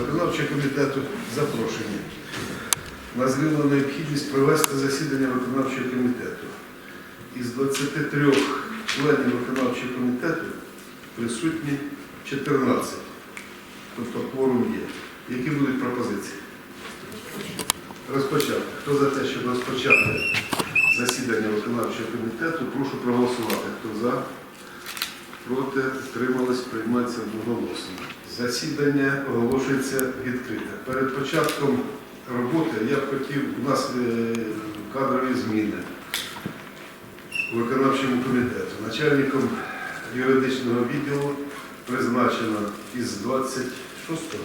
виконавчого комітету запрошені. Назріла необхідність провести засідання виконавчого комітету. Із 23 членів виконавчого комітету присутні 14. Тобто кворум є. Які будуть пропозиції? Розпочати. Хто за те, щоб розпочати засідання виконавчого комітету, прошу проголосувати. Хто за? Проти, утримались, приймається одноголосно. Засідання оголошується відкрите. Перед початком роботи я б хотів, у нас е, кадрові зміни виконавчому комітету. Начальником юридичного відділу призначено із 26-го.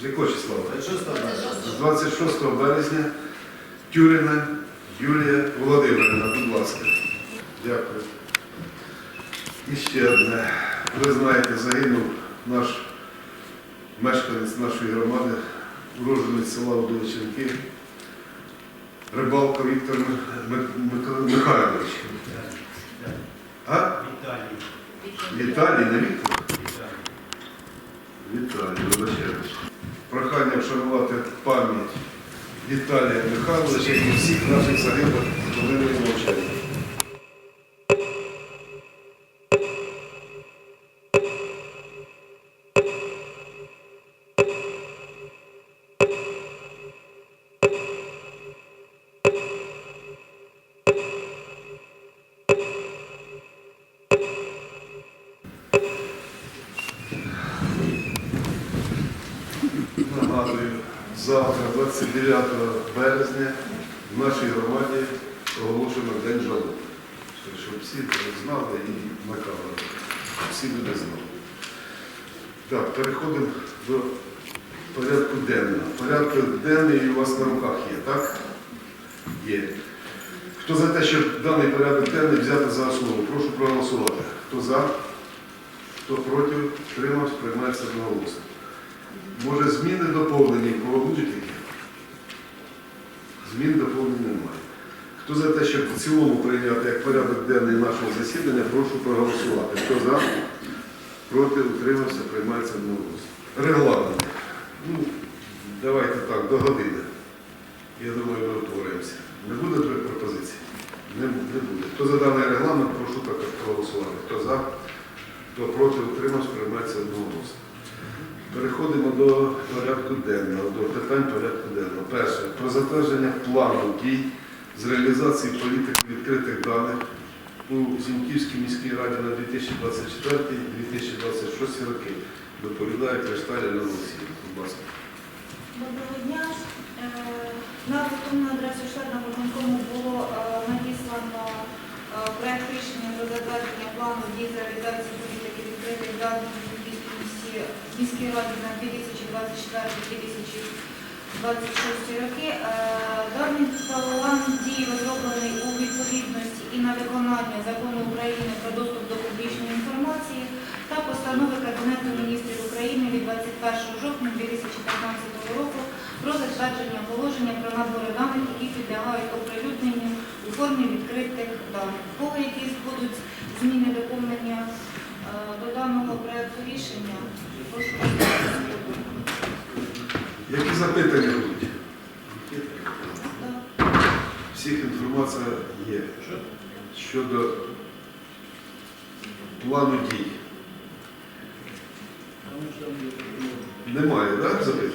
З якого числа? З 26 березня Тюрина Юлія Володимирівна, будь ласка. Дякую. І ще одне. Ви знаєте, загинув наш мешканець нашої громади, уродженець села Удовиченки, Рибалко Віктор Ми- Ми- Михайлович. А? Віталій, не Віктор? Віталій, вибачаюсь. Прохання вшанувати пам'ять Віталія Михайловича і всіх наших загиблих хвилиною мовчання. Завтра, 29 березня, в нашій громаді оголошено День жалоби. Щоб всі знали і накали. Всі люди знали. Так, переходимо до порядку денного. Порядок денний у вас на руках є, так? Є. Хто за те, щоб даний порядок денний взяти за основу? Прошу проголосувати. Хто за? Хто проти? Тримався, приймається одноголосно. Може, зміни доповнені кого будуть які? Змін доповнень немає. Хто за те, щоб в цілому прийняти як порядок денний нашого засідання, прошу проголосувати. Хто за? Проти утримався, приймається одноголосно. Регламент. Ну, давайте так, до години. Я думаю, ми утворюємося. Не буде пропозицій? Не, не буде. Хто за даний регламент, прошу також проголосувати. Хто за, хто проти утримався, приймається одноголосно. Переходимо до порядку денного, до питань порядку денного. Перше, про затвердження плану дій з реалізації політики відкритих даних у Зіньківській міській раді на 2024-2026 роки. Доповідає Кришталя Олексійовна. Будь ласка. Доброго дня. Е, На електронну адресу члена виконкому було е, надіслано е, проект рішення про затвердження плану дій з реалізації політики відкритих даних Київській міській раді на 2024-2026 роки. Е, Даний план дій розроблений у відповідності і на виконання закону України про доступ до публічної інформації та постанови Кабінету міністрів України від 21 жовтня 2015 року про затвердження положення про набори даних, які підлягають оприлюдненню у формі відкритих даних. Кого якісь будуть зміни доповнення до даного проекту рішення? Прошу. Які запитання будуть? Всіх інформація є. Щодо плану дій. Немає, так, запитань?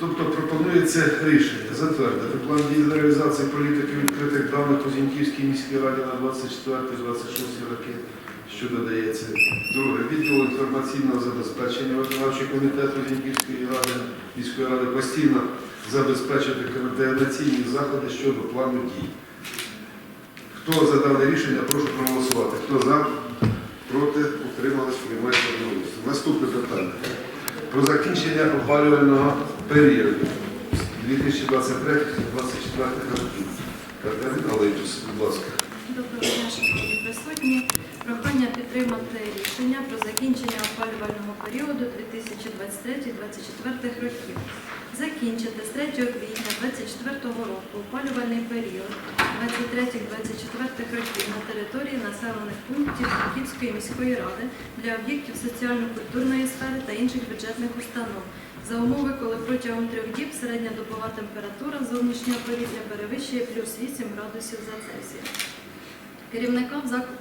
Тобто пропонується рішення затвердити план дій з реалізації політики відкритих даних у Зіньківській міській раді на 24-26 роки, що додається. Друге, відділ інформаційного забезпечення виконавчого комітету Зіньківської ради міської ради постійно забезпечити координаційні заходи щодо плану дій. Хто за дане рішення, прошу проголосувати. Хто за, проти, утримались, приймається одноголосно. Наступне питання. Про закінчення опалювального періоду 2023-2024 років. Катерина Лейтус, будь ласка. Доброго дня, шановні присутні. Прохання підтримати рішення про закінчення опалювального періоду 2023-2024 років. Закінчити з 3 квітня 24 року опалювальний період 23-24 років на території населених пунктів Франківської міської ради для об'єктів соціально-культурної сфери та інших бюджетних установ за умови, коли протягом трьох діб середня добова температура зовнішнього повітря перевищує плюс 8 градусів за Цельсія.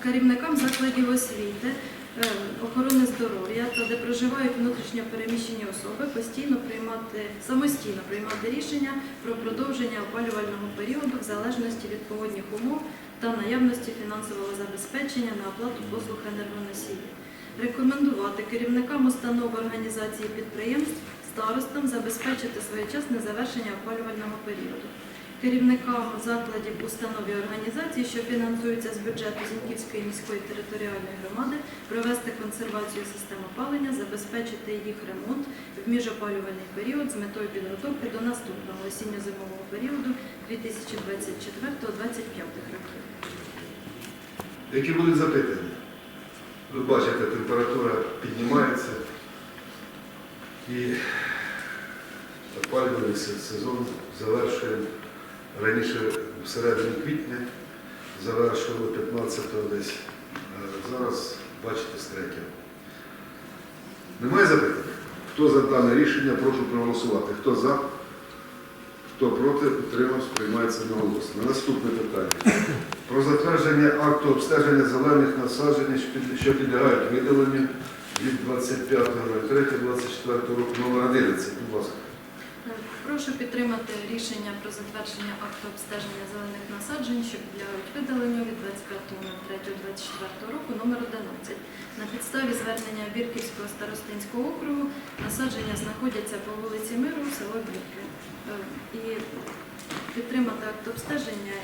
Керівникам, закладів освіти, е, охорони здоров'я та де проживають внутрішньо переміщені особи, постійно приймати самостійно приймати рішення про продовження опалювального періоду в залежності від погодних умов та наявності фінансового забезпечення на оплату послуг енергоносіїв. Рекомендувати керівникам установ організації підприємств старостам забезпечити своєчасне завершення опалювального періоду. Керівникам закладів, установ і організацій, що фінансуються з бюджету Зіньківської міської територіальної громади, провести консервацію систем опалення, забезпечити їх ремонт в міжопалювальний період з метою підготовки до наступного осінньо-зимового періоду 2024-2025 років. Які будуть запитання? Ви бачите, температура піднімається і опалювальний сезон завершуємо раніше в середині квітня, завершували 15-го десь, зараз бачите з 3 Немає запитань? Хто за дане рішення, прошу проголосувати. Хто за? Хто проти, утримався, приймається одноголосно. Наступне питання. Про затвердження акту обстеження зелених насаджень, що підлягають видаленню від 25.03.24 року номер 11. Будь ласка. Прошу підтримати рішення про затвердження акту обстеження зелених насаджень, що підлягають видаленню від 25.03.24 року номер 11. На підставі звернення Бірківського старостинського округу насадження знаходяться по вулиці Миру, село Бірки. Е, І підтримати акт обстеження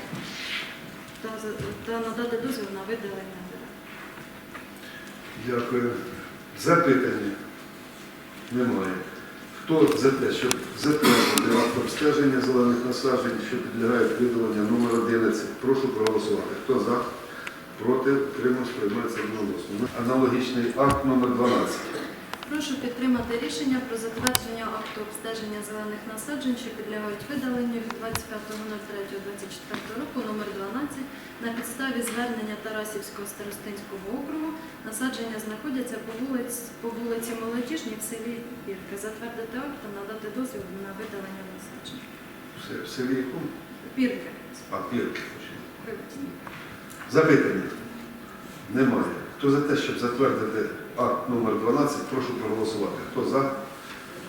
та, надати дозвіл на видалення. Дякую. Запитання? Немає. Хто за те, щоб затвердити акт обстеження зелених насаджень, що підлягають видаленню номер 11, прошу проголосувати. Хто за? Проти? Утримався, приймається одноголосно. Аналогічний акт номер 12. Прошу підтримати рішення про затвердження акту обстеження зелених насаджень, що підлягають видаленню від 25.03.24 року номер 12 на підставі звернення Тарасівського старостинського округу. Насадження знаходяться по вулиці, по вулиці Молодіжній в селі Бірки. Затвердити акт та надати дозвіл на видалення насаджень. Все, в селі якому? Бірки. А, Пірки. Запитання? Немає. Хто за те, щоб затвердити акт номер 12, прошу проголосувати. Хто за?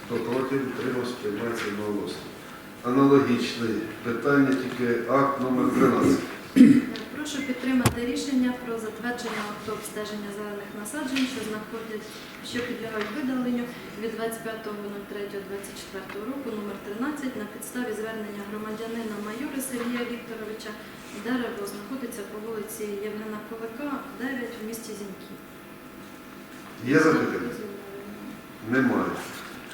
Хто проти? Утримався, приймається одноголосно. Аналогічне питання, тільки акт номер 13. Прошу підтримати рішення про затвердження акту обстеження зелених насаджень, що знаходять, що підлягають видаленню від 25.03.24 року номер 13 на підставі звернення громадянина майора Сергія Вікторовича. Дерево знаходиться по вулиці Євгена Ковика, 9 в місті Зіньки. Є запитання? Немає.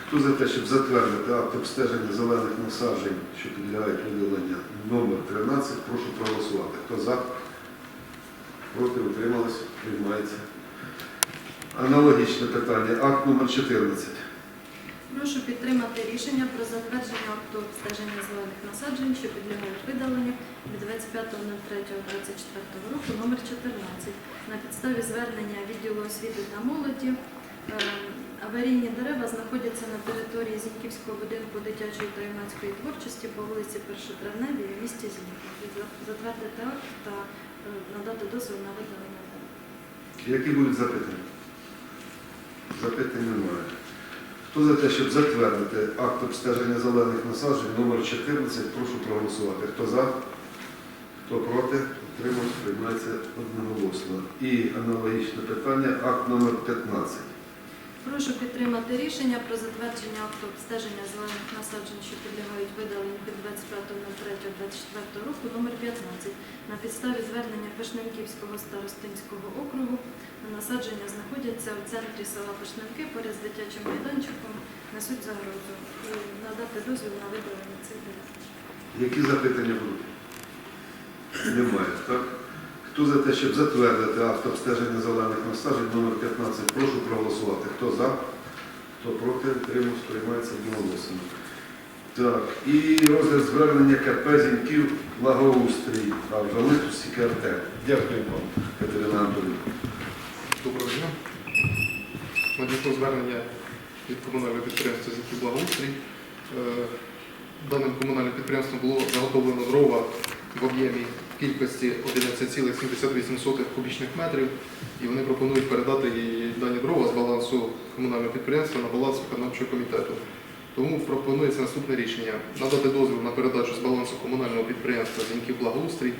Хто за те, щоб затвердити акт обстеження зелених насаджень, що підлягають виділення номер 13, прошу проголосувати. Хто за? Проти утрималось? Приймається. Аналогічне питання. Акт номер 14. Прошу підтримати рішення про затвердження акту обстеження зелених насаджень, що підлягають видаленню від 25.03.24 року номер 14 на підставі звернення відділу освіти та молоді. Аварійні дерева знаходяться на території Зіньківського будинку дитячої та юнацької творчості по вулиці Першотравневій в місті Зіньків. Затвердити акт та е, надати дозвіл на видалення дерев. Які будуть запитання? Запитань немає. Хто за те, щоб затвердити акт обстеження зелених насаджень номер 14, прошу проголосувати. Хто за? Хто проти? Утримався, приймається одноголосно. І аналогічне питання, акт номер 15. Прошу підтримати рішення про затвердження акту обстеження зелених насаджень, що підлягають видаленню від 25.03.24 року номер 15 на підставі звернення Пишненківського старостинського округу. Насадження знаходяться в центрі села Пишненки поряд з дитячим майданчиком, несуть загрозу. І надати дозвіл на видалення цих дерев. Які запитання будуть? Немає, так? Хто за те, щоб затвердити акт обстеження зелених насаджень номер 15, прошу проголосувати. Хто за? Хто проти? Утримався, приймається одноголосно. Так, і розгляд звернення КП Зіньків Благоустрій, а в Галитусі КРТ. Дякую вам, Катерина Анатолійовна. Доброго дня. Надійшло звернення від комунального підприємства «Зіньків Благоустрій». Е, Даним комунальним підприємством було заготовлено дрова в об'ємі в кількості 11,78 кубічних метрів, і вони пропонують передати дані дрова з балансу комунального підприємства на баланс виконавчого комітету. Тому пропонується наступне рішення: надати дозвіл на передачу з балансу комунального підприємства «Зіньків Благоустрій»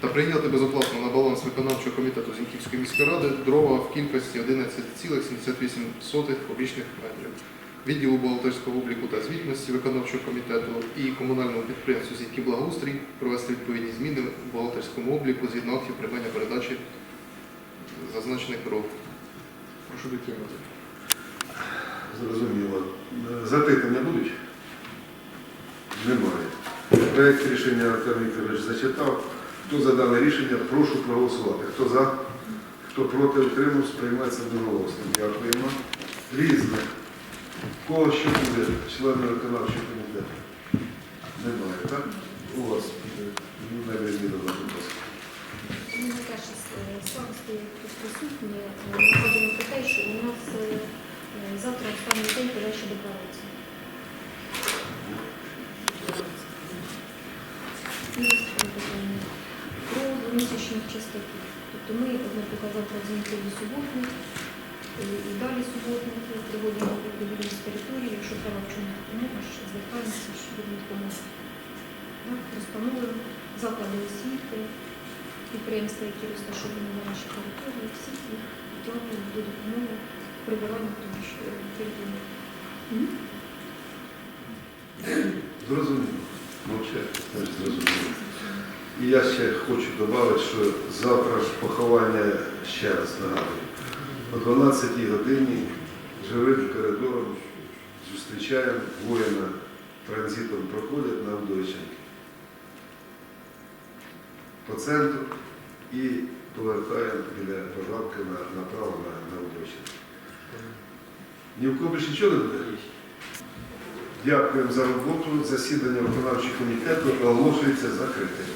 та прийняти безоплатно на баланс виконавчого комітету Зіньківської міської ради дрова в кількості 11,78 кубічних метрів. Відділу бухгалтерського обліку та звітності виконавчого комітету і комунальному підприємству Зіньків Благоустрій провести відповідні зміни в бухгалтерському обліку згідно актів приймання передачі зазначених дров. Прошу підтримати. Зрозуміло. Запитання будуть? Немає. Проєкт рішення Артем Вікторович зачитав. Хто за дане рішення, прошу проголосувати. Хто за, хто проти, утримався, приймається одноголосно. Дякуємо. Різне. Кого що буде? Члени виконавчого комітету? Немає, так? У вас е, не візьміли, будь ласка. Е, ходимо про у нас е, е, завтра останній день подачі. Про двомісячних частотів. Тобто ми, наприклад, завтра дзвінки суботник, і далі суботники, проводимо відповідні з території, якщо треба в чому допомога, ще звертаємося, що будемо допомогти. Так, Розстановимо заклади освіти, підприємства, які розташовані на нашій території, всі втягнуть до допомоги прибирання території. Зрозуміло. Мовчать, значить зрозуміло. І я ще хочу додати, що завтра ж поховання ще раз нагадую. О 12 годині живим коридором зустрічаємо воїна транзитом проходять на Вдовиченки. По центру і повертаємо біля Рожавки направо на, на Вдовиченки. Ні в кого більше нічого не буде? Дякуємо за роботу. Засідання виконавчого комітету оголошується закритим.